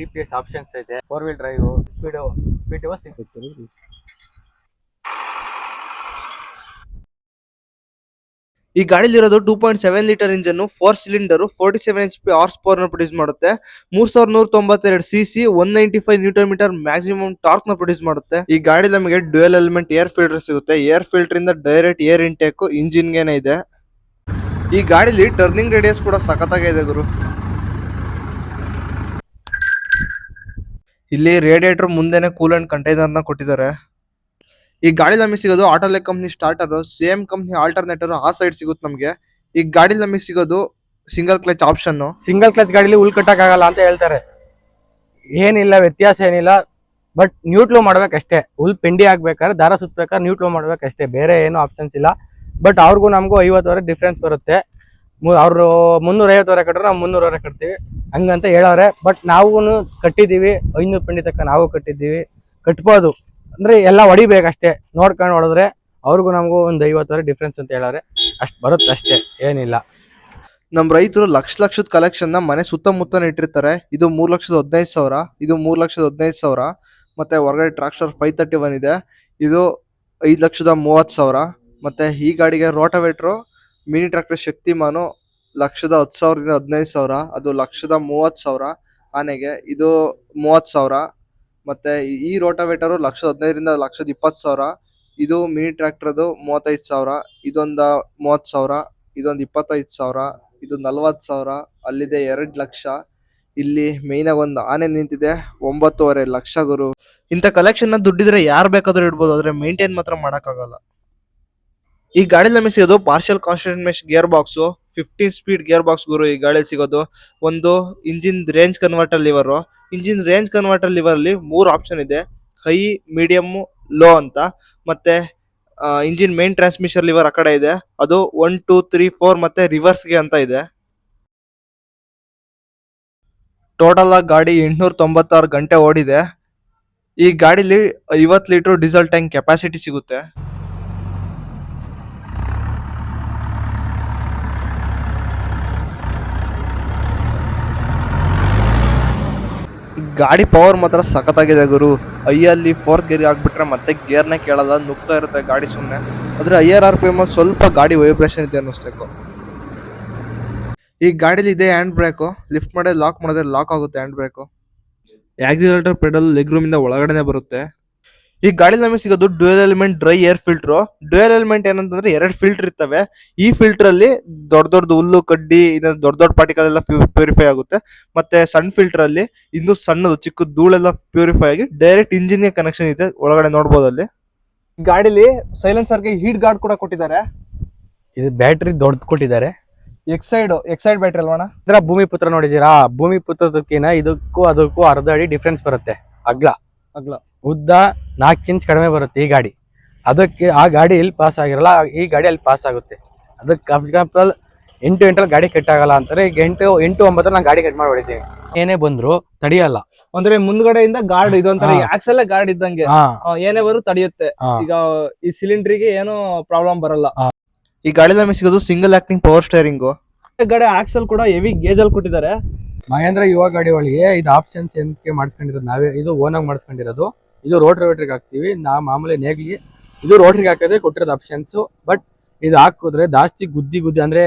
G P S options ಐತೆ four wheel drive speed speed six ಈ ಗಾಡಿಲಿರೋದು two point seven litre engine four cylinder forty seven H P horse ಪವರ್ನ produce ಮಾಡುತ್ತೆ. ಮೂರ್ ಸಾವಿರದ ನೂರ ತೊಂಬತ್ತೆರಡು C C one ninety five newton metre maximum ಟಾರ್ಕ್ನ produce ಮಾಡುತ್ತೆ. ಈ ಗಾಡಿ ನಮಗೆ ಡ್ಯೂಯಲ್ ಎಲಿಮೆಂಟ್ ಏರ್ ಫಿಲ್ಟರ್ ಸಿಗುತ್ತೆ. ಏರ್ ಫಿಲ್ಟರ್ ಇಂದ ಡೈರೆಕ್ಟ್ ಏರ್ ಇಂಟೇಕ್ ಇಂಜಿನ್ ಗೆನೆ ಇದೆ. ಈ ಗಾಡಿಲಿ ಟರ್ನಿಂಗ್ ರೇಡಿಯಸ್ ಕೂಡ ಸಖತ್ತಾಗಿದೆ ಗುರು. ಇಲ್ಲಿ ರೇಡಿಯೇಟರ್ ಮುಂದೆನೆ ಕೂಲೆಂಟ್ ಕಂಟೈನರ್ನ ಕೊಟ್ಟಿದ್ದಾರೆ. ಈ ಗಾಡಿ ನಮಗೆ ಸಿಗೋದು ಆಟೋಲೆಕ್ company starter same company alternator ಆ ಸೈಡ್ ಸಿಗುತ್ತೆ ನಮಗೆ. ಈ ಗಾಡಿ ನಮಗೆ ಸಿಗೋದು single clutch option single clutch ಗಾಡಿಲಿ ಹುಲ್ ಕಟ್ಟಕ್ಕಾಗಲ್ಲ ಅಂತ ಹೇಳ್ತಾರೆ. ಏನಿಲ್ಲ, ವ್ಯತ್ಯಾಸ ಏನಿಲ್ಲ. ಬಟ್ ನ್ಯೂಟ್ಲೋ ಮಾಡ್ಬೇಕಷ್ಟೇ ಹುಲ್ ಪಿಂಡಿ ಆಗ್ಬೇಕಾದ್ರೆ, ದಾರ ಸುತ್ತಬೇಕಾದ್ರೆ ನ್ಯೂಟ್ಲೋ ಮಾಡ್ಬೇಕಷ್ಟೇ ಬೇರೆ ಏನು ಆಪ್ಷನ್ಸ್ ಇಲ್ಲ. ಬಟ್ ಅವ್ರಿಗೂ ನಮಗೂ ಐವತ್ತುವರೆ ಡಿಫ್ರೆನ್ಸ್ ಬರುತ್ತೆ. ಅವರು ಮುನ್ನೂರೈವತ್ತುವರೆ ಕಟ್ಟಿದ್ರೆ ನಾವು ಮುನ್ನೂರವರೆ ಕಟ್ತೀವಿ. ಹಂಗಂತ ಹೇಳವ್ರೆ. ಬಟ್ ನಾವು ಕಟ್ಟಿದ್ದೀವಿ. ಐನೂರು ಪಿಂಡಿ ತಕ್ಕ ನಾವು ಕಟ್ಟಿದ್ದೀವಿ. ಕಟ್ಬೋದು. ಅಂದ್ರೆ ಎಲ್ಲ ಹೊಡಿಬೇಕಷ್ಟೇ. ನೋಡ್ಕೊಂಡು ಹೊಡೆದ್ರೆ ಅವ್ರಿಗೂ ನಮಗೂ ಒಂದು ಐವತ್ತುವರೆ ಡಿಫ್ರೆನ್ಸ್ ಅಂತ ಹೇಳವ್ರೆ. ಅಷ್ಟು ಬರುತ್ತೆ ಅಷ್ಟೇ. ಏನಿಲ್ಲ. ನಮ್ಮ ರೈತರು ಲಕ್ಷ ಲಕ್ಷದ ಕಲೆಕ್ಷನ್ನ ಮನೆ ಸುತ್ತಮುತ್ತನೇ ಇಟ್ಟಿರ್ತಾರೆ. ಇದು ಮೂರು ಲಕ್ಷದ ಹದಿನೈದು ಸಾವಿರ. ಇದು ಮೂರು ಲಕ್ಷದ ಹದಿನೈದು ಸಾವಿರ. ಮತ್ತೆ ಹೊರಗಡೆ ಟ್ರಾಕ್ಟರ್ ಫೈವ್ ತರ್ಟಿ ಒನ್ ಇದೆ. ಇದು ಐದು ಲಕ್ಷದ ಮೂವತ್ತು ಸಾವಿರ. ಮತ್ತೆ ಈ ಗಾಡಿಗೆ ರೋಟವೇಟ್ರು ಮಿನಿ ಟ್ರ್ಯಾಕ್ಟರ್ ಶಕ್ತಿಮಾನು ಲಕ್ಷದ ಹತ್ತು ಸಾವಿರದಿಂದ ಹದಿನೈದು ಸಾವಿರ, ಅದು ಲಕ್ಷದ ಮೂವತ್ತು ಸಾವಿರ ಆನೆಗೆ, ಇದು ಮೂವತ್ತು ಸಾವಿರ. ಮತ್ತೆ ಈ ರೋಟಾವೇಟರು ಲಕ್ಷದ ಹದಿನೈದರಿಂದ ಲಕ್ಷದ ಇಪ್ಪತ್ತು ಸಾವಿರ, ಇದು ಮಿನಿ ಟ್ರ್ಯಾಕ್ಟರ್ದು ಮೂವತ್ತೈದು ಸಾವಿರ, ಇದೊಂದು ಮೂವತ್ತು ಸಾವಿರ, ಇದೊಂದು ಇಪ್ಪತ್ತೈದು ಸಾವಿರ, ಇದು ನಲ್ವತ್ತು ಸಾವಿರ, ಅಲ್ಲಿದೆ ಎರಡು ಲಕ್ಷ. ಇಲ್ಲಿ ಮೇಯ್ನಾಗಿ ಒಂದು ಆನೆ ನಿಂತಿದೆ, ಒಂಬತ್ತುವರೆ ಲಕ್ಷ ಗುರು. ಇಂಥ ಕಲೆಕ್ಷನ್ ದುಡ್ಡಿದ್ರೆ ಯಾರು ಬೇಕಾದರೂ ಇಡ್ಬೋದು, ಆದರೆ ಮೇಂಟೈನ್ ಮಾತ್ರ ಮಾಡೋಕ್ಕಾಗಲ್ಲ. ಈ ಗಾಡಿ ನಮಗೆ ಸಿಗೋದು partial constant gear box fifteen speed gear box ಗುರು ಈ ಗಾಡಿ ಸಿಗೋದು. ಒಂದು engine range converter lever engine range converter lever ಅಲ್ಲಿ ಮೂರು ಆಪ್ಷನ್ ಇದೆ. ಹೈ ಮೀಡಿಯಮ್ ಲೋ ಅಂತ. ಮತ್ತೆ ಇಂಜಿನ್ ಮೇನ್ ಟ್ರಾನ್ಸ್ಮಿಷನ್ ಲಿವರ್ ಆ ಕಡೆ ಇದೆ. ಅದು ಒನ್ ಟೂ ತ್ರೀ ಫೋರ್ ಮತ್ತೆ ರಿವರ್ಸ್ಗೆ ಅಂತ ಇದೆ. ಟೋಟಲ್ ಆಗಿ ಗಾಡಿ ಎಂಟುನೂರ ತೊಂಬತ್ತಾರು ಗಂಟೆ ಓಡಿದೆ. ಈ ಗಾಡಿಲಿ ಐವತ್ತು ಲೀಟರ್ ಡೀಸೆಲ್ ಟ್ಯಾಂಕ್ ಕೆಪಾಸಿಟಿ ಸಿಗುತ್ತೆ. ಗಾಡಿ ಪವರ್ ಮಾತ್ರ ಸಖತ್ತಾಗಿದೆ ಗುರು. ಅಯ್ಯಲ್ಲಿ ಫೋರ್ತ್ ಗೇರ್ ಹಾಕ್ಬಿಟ್ರೆ ಮತ್ತೆ ಗೇರ್ನೇ ಕೇಳಲ್ಲ, ನುಗ್ತಾ ಇರುತ್ತೆ ಗಾಡಿ ಸುಮ್ಮನೆ ಆದ್ರೆ I R R P M ಸ್ವಲ್ಪ ಗಾಡಿ ವೈಬ್ರೇಷನ್ ಇದೆ ಅನ್ನಿಸ್ಬೇಕು ಈ ಗಾಡಿಲಿ ಇದೆ ಹ್ಯಾಂಡ್ ಬ್ರೇಕು ಲಿಫ್ಟ್ ಮಾಡಿ ಲಾಕ್ ಮಾಡಿದ್ರೆ ಲಾಕ್ ಆಗುತ್ತೆ hand brake accelerator pedal leg ಇಂದ ಒಳಗಡೆನೆ ಬರುತ್ತೆ. ಈ ಗಾಡಿ ನಮಗೆ ಸಿಗೋದು dual element dry air filter dual element ಏನಂತಂದ್ರೆ ಎರಡು ಫಿಲ್ಟರ್ ಇರ್ತವೆ. ಈ ಫಿಲ್ಟರ್ ಅಲ್ಲಿ ದೊಡ್ಡ ದೊಡ್ಡ ಹುಲ್ಲು ಕಡ್ಡಿ ದೊಡ್ಡ ದೊಡ್ಡ ಪಾರ್ಟಿಕಲ್ ಎಲ್ಲ ಪ್ಯೂರಿಫೈ ಆಗುತ್ತೆ. ಮತ್ತೆ ಸಣ್ಣ ಫಿಲ್ಟರ್ ಅಲ್ಲಿ ಇನ್ನು ಸಣ್ಣದು ಚಿಕ್ಕ ಧೂಳೆಲ್ಲ ಪ್ಯೂರಿಫೈ ಆಗಿ ಡೈರೆಕ್ಟ್ ಇಂಜಿನ್ ಕನೆಕ್ಷನ್ ಇದೆ ಒಳಗಡೆ ನೋಡಬಹುದು ಅಲ್ಲಿ. ಗಾಡಿಲಿ ಸೈಲೆನ್ಸರ್ಗೆ ಹೀಟ್ ಗಾರ್ಡ್ ಕೂಡ ಕೊಟ್ಟಿದ್ದಾರೆ. ಇದು ಬ್ಯಾಟ್ರಿ ದೊಡ್ಡದು ಕೊಟ್ಟಿದ್ದಾರೆ. ಎಕ್ಸೈಡ್ ಎಕ್ಸೈಡ್ ಬ್ಯಾಟ್ರಿ ಅಲ್ವಣ ಇದರ ಭೂಮಿ ಪುತ್ರ ನೋಡಿದೀರಾ ಭೂಮಿ ಪುತ್ರದಕ್ಕಿನ ಇದಕ್ಕೂ ಅದಕ್ಕೂ ಅರ್ಧ ಅಡಿ ಡಿಫ್ರೆನ್ಸ್ ಬರುತ್ತೆ. ಅಗ್ಲ. ಅಗ್ಲ. ಉದ್ದ ನಾಲ್ಕು ಇಂಚ್ ಕಡಿಮೆ ಬರುತ್ತೆ ಈ ಗಾಡಿ. ಅದಕ್ಕೆ ಆ ಗಾಡಿ ಇಲ್ಲಿ ಪಾಸ್ ಆಗಿರಲ್ಲ ಈ ಗಾಡಿ ಅಲ್ಲಿ ಪಾಸ್ ಆಗುತ್ತೆ. ಅದಕ್ಕೆ ಎಕ್ಸಾಂಪಲ್ ಎಂಟು ಎಂಟಲ್ಲಿ ಗಾಡಿ ಕಟ್ ಆಗಲ್ಲ ಅಂತಾರೆ ಈಗ ಎಂಟು ಎಂಟು ಒಂಬತ್ತರ ನಾನು ಗಾಡಿ ಕಟ್ ಮಾಡಿ ಹೊಡಿತೀನಿ. ಏನೇ ಬಂದ್ರು ತಡಿಯಲ್ಲ. ಅಂದ್ರೆ ಮುಂದ್ಗಡೆಯಿಂದ ಗಾರ್ಡ್ ಇದು. ಆಕ್ಸಲ್ ಗಾರ್ಡ್ ಇದ್ದಂಗೆ. ಏನೇ ಬರು ತಡೆಯುತ್ತೆ. ಈಗ ಈ ಸಿಲಿಂಡ್ರಿಗೆ ಏನು ಪ್ರಾಬ್ಲಮ್ ಬರಲ್ಲ. ಈ ಗಾಡಿ ನಮಗೆ ಸಿಗೋದು ಸಿಂಗಲ್ ಆಕ್ಟಿಂಗ್ ಪವರ್ ಸ್ಟೇರಿಂಗು ಗಾಡಿ ಆಕ್ಸಲ್ ಕೂಡ ಹೆವಿ ಗೇಜ್ ಅಲ್ಲಿ ಕೊಟ್ಟಿದ್ದಾರೆ. ಮಹೇಂದ್ರ ಯುವ ಗಾಡಿ ಒಳಗೆ ಇದು ಆಪ್ಷನ್ಸ್ ಏನಕ್ಕೆ ಮಾಡಿಸ್ಕೊಂಡಿರೋದು? ನಾವೇ ಇದು ಓನ್ ಆಗಿ ಮಾಡಿಸ್ಕೊಂಡಿರೋದು. ಇದು ರೋಟ್ರಿ ರೋಟ್ರಿಗೆ ಹಾಕ್ತಿವಿ. ನಾ ಮಾಮೂಲಿ ನೇಗ್ಲಿ ಇದು ರೋಟ್ರಿಗೆ ಹಾಕೋದೇ ಕೊಟ್ಟಿರೋದು ಆಪ್ಷನ್ಸ್ ಬಟ್ ಇದು ಹಾಕಿದ್ರೆ ಜಾಸ್ತಿ ಗುದ್ದಿ ಗುದ್ದಿ ಅಂದ್ರೆ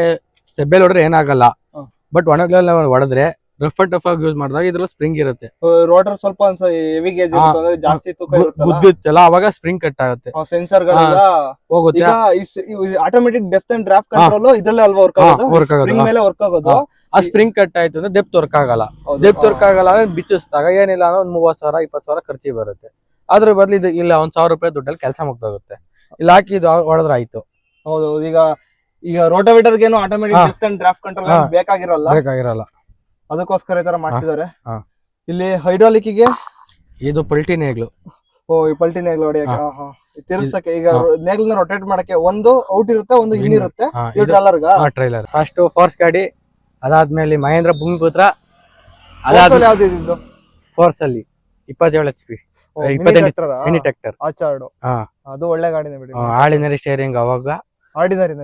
ಸೆಬ್ಬೆಲ್ ಹೊಡೆದ್ರೆ ಏನಾಗಲ್ಲ. ಬಟ್ ಒಣಗಲ್ಲ ಹೊಡೆದ್ರೆ ರಫ್ ಅಂಡ್ ಟಫ್ ಆಗಿ ಯೂಸ್ ಮಾಡಿದಾಗ ಇದ್ರಲ್ಲಿ ಸ್ಪ್ರಿಂಗ್ ಇರುತ್ತೆ. ರೋಟರ್ ಸ್ವಲ್ಪ ಹೆವಿ ಗೇಜ್ ಜಾಸ್ತಿ ತೂಕ ಗುದ್ದಿತ್ತಲ್ಲ ಅವಾಗ ಸ್ಪ್ರಿಂಗ್ ಕಟ್ ಆಗುತ್ತೆ. ಸೆನ್ಸರ್ ಹೋಗುತ್ತೆ. Automatic depth and draft control ಇದ್ರಲ್ಲೇ ಅಲ್ವಾ ವರ್ಕ್ ಆಗೋದು. ಸ್ಪ್ರಿಂಗ್ ಮೇಲೆ ವರ್ಕ್ ಆಗೋದು. ಆ ಸ್ಪ್ರಿಂಗ್ ಕಟ್ ಆಯ್ತು ಅಂದ್ರೆ ಡೆಪ್ತ್ ವರ್ಕ್ ಆಗಲ್ಲ. ಡೆಪ್ತ್ ವರ್ಕ್ ಆಗಲ್ಲ ಅಂದ್ರೆ ಬಿಚ್ಚಿಸಿದಾಗ ಏನಿಲ್ಲ ಅಂದ್ರೆ ಒಂದ್ ಮೂವತ್ ಸಾವಿರ ಇಪ್ಪತ್ತು ಸಾವಿರ ಖರ್ಚಿ ಬರುತ್ತೆ. ಅದ್ರ ಬದಲು ಇದು ಇಲ್ಲ ಒಂದ್ ಸಾವಿರ ರೂಪಾಯಿ ದುಡ್ಡಲ್ಲಿ ಕೆಲಸ ಮುಗ್ದೋಗುತ್ತೆ. ಇಲ್ಲಿ ಹಾಕಿ ಇದು ಹೊಡೆದ್ರೆ ಆಯ್ತು. ಹೌದು. ಈಗ ಈಗ ರೋಟೋವೇಟರ್ ಏನು ಆಟೋಮೆಟಿಕ್ ಡ್ರಾಫ್ಟ್ ಕಂಟ್ರೋಲ್ ಬೇಕಾಗಿರಲ್ಲ? ಬೇಕಾಗಿರಲ್ಲ. ಅದಕ್ಕೋಸ್ಕರ ಈ ತರ ಮಾಡಿಸಿದ್ದಾರೆ. ಹಾ. ಇಲ್ಲಿ ಹೈಡ್ರಾಲಿಕ್ಗೆ ಗೆ ಇದು ಪಲ್ಟಿ ನೇಗ್ಲು. ಓ ಈ ಪಲ್ಟಿ ನೇಗ್ಲು ಹೊಡಿಯಕ್ಕೆ. ಹಾ. ಹಾ. ತಿರ್ಗ್ಸಕ್ಕೆ ಈಗ ಹಾ. ನೇಗ್ಲನ್ನ ರೊಟೇಟ್ ಮಾಡಕ್ಕೆ ಒಂದು ಔಟ್ ಇರುತ್ತೆ ಒಂದು ಇನ್ ಇರುತ್ತೆ. ಹಾ, ಇದು ಇದು ಟ್ರಾಲರ್ಗ ಟ್ರೈಲರ್ ಫಸ್ಟ್ ಫೋರ್ಸ್ ಗಾಡಿ ಅದಾದ್ಮೇಲೆ ಮಹೇಂದ್ರ ಭೂಮಿಪುತ್ರ ಅದಾದ್ಮೇಲೆ ಯಾವ್ದು ಫೋರ್ಸ್ ಅಲ್ಲಿ ಇಪ್ಪತ್ತೇಳು ಎಚ್ ಪಿ ಇಪ್ಪತ್ತೆಂಟು ಮಿನಿ ಟ್ರ್ಯಾಕ್ಟರ್ ಆಚಾರ್ಡು ಹಾ. ಅದು ಒಳ್ಳೆ ಗಾಡಿನೇ ಬಿಡಿ. ಆಳಿನರಿ ಸ್ಟೇರಿಂಗ್ ಅವಾಗ. ಆರ್ಡಿನರಿ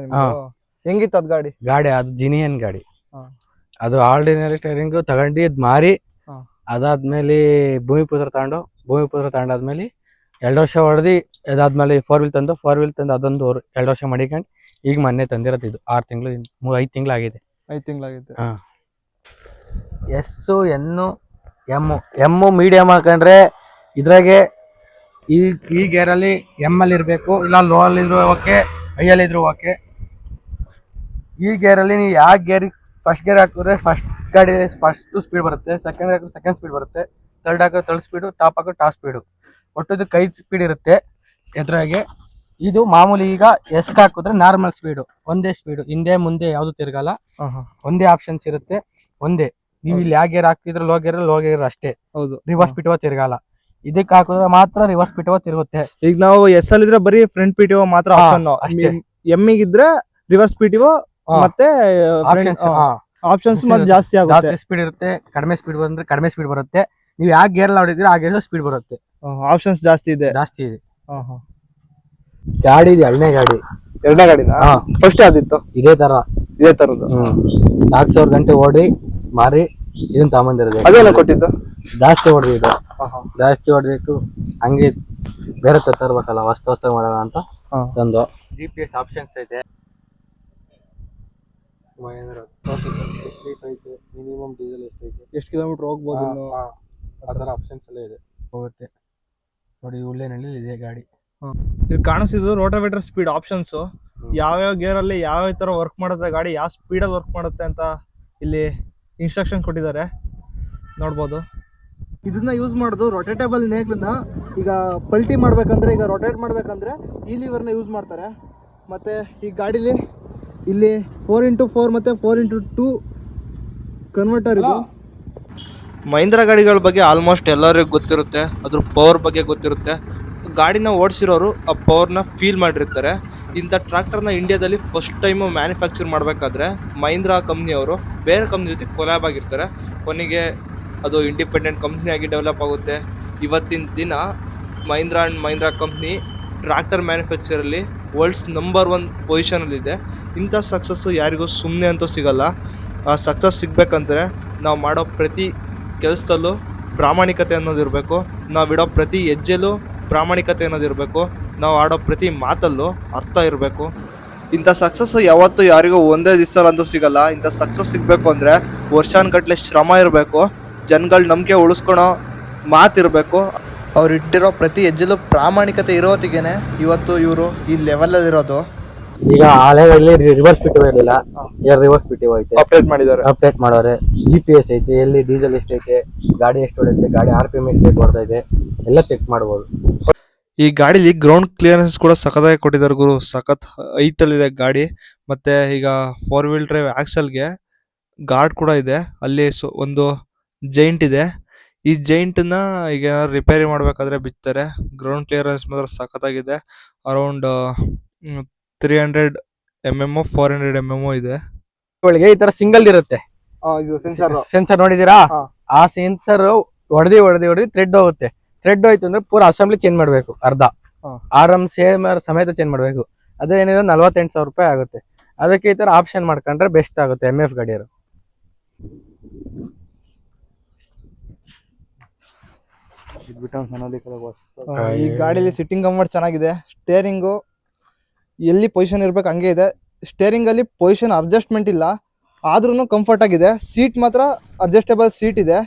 ಹೆಂಗಿತ್ತು ಅದ್ ಗಾಡಿ? ಗಾಡಿ ಅದು ಜಿನಿಯನ್ ಗಾಡಿ. ಹಾ. ಅದು ಆರ್ಡಿನರಿ ಸ್ಟೈರಿಂಗ್ ತಗೊಂಡು ಇದು ಮಾರಿ ಅದಾದ್ಮೇಲೆ ಅದಾದ್ಮೇಲೆ ಭೂಮಿಪುತ್ರ ತಗೊಂಡು ಭೂಮಿಪುತ್ರ ತಗೊಂಡಾದ್ಮೇಲೆ ಎರಡು ವರ್ಷ ಹೊಡೆದು ಅದಾದ್ಮೇಲೆ ಫೋರ್ ವೀಲ್ ತಂದು ಫೋರ್ ವೀಲ್ ತಂದು ಅದೊಂದು ಎರಡು ವರ್ಷ ಮಡಿಕೊಂಡು ಈಗ ಮೊನ್ನೆ ತಂದಿರೋದು ಇದು ಆರು ತಿಂಗಳು ಮೂರು ಐದು ತಿಂಗಳಾಗಿದೆ ಐದು ತಿಂಗಳಾಗೈತೆ S N M M medium ಹಾಕೊಂಡ್ರೆ ಇದ್ರಾಗೆ ಈ ಈ ಗೇರಲ್ಲಿ ಎಂ ಅಲ್ಲಿ ಇರಬೇಕು ಇಲ್ಲ ಲೋ ಅಲ್ಲಿ ಇದ್ರು ಓಕೆ ಐ ಅಲ್ಲಿ ಇದ್ರು ಓಕೆ ಈ ಗೇರಲ್ಲಿ ನೀವು ಯಾವ ಗೇರ್ ಫಸ್ಟ್ ಗೇರ್ ಹಾಕಿದ್ರೆ ಫಸ್ಟ್ ಗಾಡಿ ಫಸ್ಟ್ ಸ್ಪೀಡ್ ಬರುತ್ತೆ ಸೆಕೆಂಡ್ ಹಾಕಿದ್ರೆ ಸೆಕೆಂಡ್ ಸ್ಪೀಡ್ ಬರುತ್ತೆ ತರ್ಡ್ ಹಾಕಿದ್ರೆ ತರ್ಡ್ ಸ್ಪೀಡು ಟಾಪ್ ಹಾಕಿದ್ರೆ ಟಾಪ್ ಸ್ಪೀಡು ಒಟ್ಟು ಕೈ ಸ್ಪೀಡ್ ಇರುತ್ತೆ ಎದುರಾಗೆ. ಇದು ಮಾಮೂಲಿ ಈಗ ಎಸ್ ಹಾಕಿದ್ರೆ ನಾರ್ಮಲ್ ಸ್ಪೀಡು ಒಂದೇ ಸ್ಪೀಡು ಹಿಂದೆ ಮುಂದೆ ಯಾವುದು ತಿರ್ಗಲ್ಲ. ಒಂದೇ ಆಪ್ಷನ್ಸ್ ಇರುತ್ತೆ ಒಂದೇ. ನೀವು ಇಲ್ಲಿ ಯಾವ ಗೇರ್ ಹಾಕ್ತಿದ್ರೆ ಲೋ ಗೇರ್ ಲೋ ಗೇರ್ ಅಷ್ಟೇ. ಹೌದು. ರಿವರ್ಸ್ ಬಿಟ್ಟುವ ತಿರ್ಗಲ್ಲ. ಇದಕ್ಕೆ ಹಾಕಿದ್ರೆ ಮಾತ್ರ ರಿವರ್ಸ್ ಬಿಟ್ಟುವ ತಿರುಗುತ್ತೆ. ಈಗ ನಾವು ಎಸ್ ಅಲ್ಲಿ ಇದ್ರೆ ಬರೀ ಫ್ರಂಟ್ ಪಿಟಿಒ ಮಾತ್ರ ಅಷ್ಟೇ. ಎಮ್ಮಿಗಿದ್ರೆ ರಿವರ್ಸ್ ಪಿ ಟಿ ಹಾ. ಮತ್ತೆ ಆಪ್ಷನ್ಸ್ ಆಪ್ಷನ್ಸ್ ಮತ್ತೆ ಜಾಸ್ತಿ ಆಗುತ್ತೆ. ಜಾಸ್ತಿ ಸ್ಪೀಡ್ ಇರುತ್ತೆ ಕಡಿಮೆ ಸ್ಪೀಡ್ ಬಂದ್ರೆ ಕಡಿಮೆ ಸ್ಪೀಡ್ ಬರುತ್ತೆ. ನೀವು ಯಾವ ಗೇರ್ ಆಡಿದ್ರೆ ಆ ಗೇರ್ ಸ್ಪೀಡ್ ಬರುತ್ತೆ. ಆಪ್ಷನ್ಸ್ ಜಾಸ್ತಿ ಇದೆ. ಜಾಸ್ತಿ ಇದೆ. ಗಾಡಿ ಇದೆ ಎರಡನೇ ಗಾಡಿ. ಎರಡನೇ ಗಾಡಿ. ಫಸ್ಟ್ ಯಾವ್ದಿತ್ತು? ಇದೇ ತರ. ಇದೇ ತರದ್ದು? ನಾಲ್ಕು ಸಾವಿರ ಗಂಟೆ ಓಡಿ ಮಾರಿ ಇದನ್ನ ತಗೊಂಬಂದಿರೋದು. ಅದೇನ ಕೊಟ್ಟಿದ್ದು? ಜಾಸ್ತಿ ಹೊಡೆದು ಇದು ಜಾಸ್ತಿ ಹೊಡೆದಿಟ್ಟು ಹಂಗೆ ಬೇರೆ ತರಬೇಕಲ್ಲ ತರ್ಬೇಕಲ್ಲ ಹೊಸ್ತ ಹೊಸ್ತ ಮಾಡೋಣ ಅಂತ ಒಂದು ತಂದು. ಜಿ ಪಿ ಎಸ್ ಆಪ್ಷನ್ಸ್ ಐತೆ ಮಿನಿಮಮ್ ಡೀಸೆಲ್ ಎಷ್ಟೈತೆ? ಎಷ್ಟು ಕಿಲೋಮೀಟರ್ ಹೋಗ್ಬೋದು ಇನ್ನು? ಆ ಥರ ಆಪ್ಷನ್ಸ್ ಎಲ್ಲ ಇದೆ. ಹೋಗುತ್ತೆ. ನೋಡಿ ಉಳ್ಳೆನಲ್ಲಿ ಇದೆ ಗಾಡಿ. ಇಲ್ಲಿ ಕಾಣಿಸಿದ್ದು ರೋಟೋವೇಟರ್ ಸ್ಪೀಡ್ ಆಪ್ಷನ್ಸ್ ಯಾವ್ಯಾವ ಗೇರ್ ಅಲ್ಲಿ ಯಾವ ತರ ವರ್ಕ್ ಮಾಡುತ್ತೆ ಗಾಡಿ ಯಾವ ಸ್ಪೀಡ್ ಅಲ್ಲಿ ವರ್ಕ್ ಮಾಡುತ್ತೆ ಅಂತ ಇಲ್ಲಿ ಇನ್ಸ್ಟ್ರಕ್ಷನ್ ಕೊಟ್ಟಿದ್ದಾರೆ. ನೋಡ್ಬೋದು. ಇದನ್ನ ಯೂಸ್ ಮಾಡೋದು ರೊಟೇಟೇಬಲ್ ನೇಗ್ಲನ್ನ ಈಗ ಪಲ್ಟಿ ಮಾಡ್ಬೇಕಂದ್ರೆ ಈಗ ರೊಟೇಟ್ ಮಾಡ್ಬೇಕಂದ್ರೆ ಈ ಲಿವರ್ನ ಯೂಸ್ ಮಾಡ್ತಾರೆ. ಮತ್ತೆ ಈ ಗಾಡಿಲಿ ಇಲ್ಲಿ ಫೋರ್ ಇಂಟು ಫೋರ್ ಮತ್ತೆ ಫೋರ್ ಇಂಟು ಟೂ ಕನ್ವರ್ಟರ್ ಇದು. ಮಹೀಂದ್ರ ಗಾಡಿಗಳ ಬಗ್ಗೆ ಆಲ್ಮೋಸ್ಟ್ ಎಲ್ಲರಿಗೂ ಗೊತ್ತಿರುತ್ತೆ, ಅದ್ರ ಪವರ್ ಬಗ್ಗೆ ಗೊತ್ತಿರುತ್ತೆ. ಗಾಡಿನ ಓಡಿಸಿರೋರು ಆ ಪವರ್ನ ಫೀಲ್ ಮಾಡಿರ್ತಾರೆ. ಇಂಥ ಟ್ರ್ಯಾಕ್ಟರ್ನ ಇಂಡಿಯಾದಲ್ಲಿ ಫಸ್ಟ್ ಟೈಮು ಮ್ಯಾನುಫ್ಯಾಕ್ಚರ್ ಮಾಡಬೇಕಾದ್ರೆ ಮಹೀಂದ್ರಾ ಕಂಪ್ನಿಯವರು ಬೇರೆ ಕಂಪ್ನಿ ಜೊತೆ ಕೊಲ್ಯಾಬ್ ಆಗಿರ್ತಾರೆ. ಕೊನೆಗೆ ಅದು ಇಂಡಿಪೆಂಡೆಂಟ್ ಕಂಪ್ನಿಯಾಗಿ ಡೆವಲಪ್ ಆಗುತ್ತೆ. ಇವತ್ತಿನ ದಿನ Mahindra and Mahindra company tractor ಮ್ಯಾನುಫ್ಯಾಕ್ಚರಲ್ಲಿ world's number one ಪೊಸಿಷನಲ್ಲಿದೆ ಇಂಥ ಸಕ್ಸಸ್ಸು ಯಾರಿಗೂ ಸುಮ್ಮನೆ ಅಂತೂ ಸಿಗಲ್ಲ. ಆ ಸಕ್ಸಸ್ ಸಿಗಬೇಕಂದ್ರೆ ನಾವು ಮಾಡೋ ಪ್ರತಿ ಕೆಲಸದಲ್ಲೂ ಪ್ರಾಮಾಣಿಕತೆ ಅನ್ನೋದು ಇರಬೇಕು. ನಾವು ಇಡೋ ಪ್ರತಿ ಹೆಜ್ಜೆಲ್ಲೂ ಪ್ರಾಮಾಣಿಕತೆ ಅನ್ನೋದು ಇರಬೇಕು. ನಾವು ಆಡೋ ಪ್ರತಿ ಮಾತಲ್ಲೂ ಅರ್ಥ ಇರಬೇಕು. ಇಂಥ ಸಕ್ಸಸ್ ಯಾವತ್ತೂ ಯಾರಿಗೂ ಒಂದೇ ದಿವಸಲ್ಲಂತೂ ಸಿಗಲ್ಲ. ಇಂಥ ಸಕ್ಸಸ್ ಸಿಗಬೇಕು ಅಂದರೆ ವರ್ಷಾನುಗಟ್ಲೆ ಶ್ರಮ ಇರಬೇಕು. ಜನಗಳ ನಂಬಿಕೆ ಉಳಿಸ್ಕೊಳೋ ಮಾತಿರಬೇಕು. ಅವ್ರು ಇಟ್ಟಿರೋ ಪ್ರತಿ ಹೆಜ್ಜೆಲ್ಲೂ ಪ್ರಾಮಾಣಿಕತೆ ಇರೋತ್ತಿಗೆ ಇವತ್ತು ಇವರು ಈ ಲೆವೆಲಲ್ಲಿರೋದು ಈಗ ಹಳೆಗಳಲ್ಲಿ ರಿವರ್ಸ್ ಬಿಟ್ಟು ಇರಲಿಲ್ಲ. ಈಗ ರಿವರ್ಸ್ ಬಿಟ್ಟು ಐತೆ. ಅಪ್ಡೇಟ್ ಮಾಡಿದ್ದಾರೆ. ಅಪ್ಡೇಟ್ ಮಾಡೋರೆ. ಜಿ ಪಿ ಎಸ್ ಐತೆ ಎಲ್ಲಿ ಡೀಸೆಲ್ ಎಷ್ಟೈತೆ ಗಾಡಿ ಎಷ್ಟು ಹೊಡೈತೆ ಗಾಡಿ ಆರ್ ಪಿ ಎಂ ಇದೆ ಎಲ್ಲ ಚೆಕ್ ಮಾಡ್ಬೋದು. ಈ ಗಾಡಿಲಿ ಗ್ರೌಂಡ್ ಕ್ಲಿಯರೆನ್ಸ್ ಕೂಡ ಸಖತ್ತಾಗಿ ಕೊಟ್ಟಿದ್ದಾರೆ ಗುರು. ಸಖತ್ ಹೈಟ್ ಅಲ್ಲಿ ಇದೆ ಗಾಡಿ. ಮತ್ತೆ ಈಗ ಫೋರ್ ವೀಲ್ ಡ್ರೈವ್ ಆಕ್ಸಲ್ಗೆ ಗಾರ್ಡ್ ಕೂಡ ಇದೆ. ಅಲ್ಲಿ ಸೊ- ಒಂದು ಜೈಂಟ್ ಇದೆ. ಈ ಜೈಂಟ್ನ ಈಗ ಏನಾದ್ರು ರಿಪೇರಿ ಮಾಡಬೇಕಾದ್ರೆ ಬಿತ್ತಾರೆ ಗ್ರೌಂಡ್ ಕ್ಲಿಯರೆನ್ಸ್ ಮಾತ್ರ ಸಖತ್ತಾಗಿದೆ. Around three hundred M M four hundred M M ಇದೆ. ಒಳಗೆ ಈ ತರ ಸಿಂಗಲ್ ಇರುತ್ತೆ. ಸೆನ್ಸರ್ ನೋಡಿದೀರಾ ಹಾ. ಆ ಸೆನ್ಸರ್ ಹೊಡೆದಿ ಹೊಡೆದಿ ಹೊಡೆದಿ ಥ್ರೆಡ್ ಹೋಗುತ್ತೆ. ಥ್ರೆಡ್ ಹೋಯ್ತು ಅಂದ್ರೆ ಪೂರ ಅಸೆಂಬ್ಲಿ ಚೇಂಜ್ ಮಾಡ್ಬೇಕು ಅರ್ಧ. ಹಾ. ಆರಾಮ್ ಸೇಮ್ ಸಮೇತ ಚೇಂಜ್ ಮಾಡ್ಬೇಕು. ಅದೇನಿದ್ರೆ ನಲ್ವತ್ತೆಂಟು ಸಾವಿರ ರೂಪಾಯಿ ಆಗುತ್ತೆ. ಅದಕ್ಕೆ ಈ ತರ ಆಪ್ಷನ್ ಮಾಡ್ಕೊಂಡ್ರೆ ಬೆಸ್ಟ್ ಆಗುತ್ತೆ ಎಂ ಎಫ್ ಗಾಡಿಯರು ಈ ಗಾಡಿಲಿ ಸಿಟ್ಟಿಂಗ್ ಕಂಫರ್ಟ್ ಚೆನ್ನಾಗಿದೆ. ಸ್ಟೇರಿಂಗು ಎಲ್ಲಿ ಪೊಸಿಷನ್ ಇರ್ಬೇಕು ಹಂಗೆ ಇದೆ. ಸ್ಟೇರಿಂಗಲ್ಲಿ ಪೊಸಿಷನ್ ಅಡ್ಜಸ್ಟ್ಮೆಂಟ್ ಇಲ್ಲ. ಆದ್ರೂ ಕಂಫರ್ಟ್ ಆಗಿದೆ. ಸೀಟ್ ಮಾತ್ರ ಅಡ್ಜಸ್ಟೇಬಲ್ ಸೀಟ್ ಇದೆ.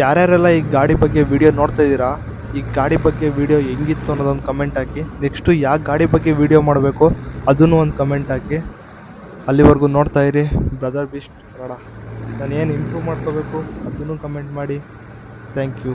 ಯಾರ್ಯಾರೆಲ್ಲ ಈ ಗಾಡಿ ಬಗ್ಗೆ ವಿಡಿಯೋ ನೋಡ್ತಾ ಇದ್ದೀರಾ? ಈ ಗಾಡಿ ಬಗ್ಗೆ ವಿಡಿಯೋ ಹೆಂಗಿತ್ತು ಅನ್ನೋದೊಂದು ಕಮೆಂಟ್ ಹಾಕಿ. ನೆಕ್ಸ್ಟು ಯಾವ ಗಾಡಿ ಬಗ್ಗೆ ವಿಡಿಯೋ ಮಾಡಬೇಕು ಅದನ್ನು ಒಂದು ಕಮೆಂಟ್ ಹಾಕಿ. ಅಲ್ಲಿವರೆಗೂ ನೋಡ್ತಾ ಇರಿ. Brother beast Kannada. ನಾನು ಏನು ಇಂಪ್ರೂವ್ ಮಾಡ್ಕೋಬೇಕು ಅದನ್ನು ಕಮೆಂಟ್ ಮಾಡಿ. Thank you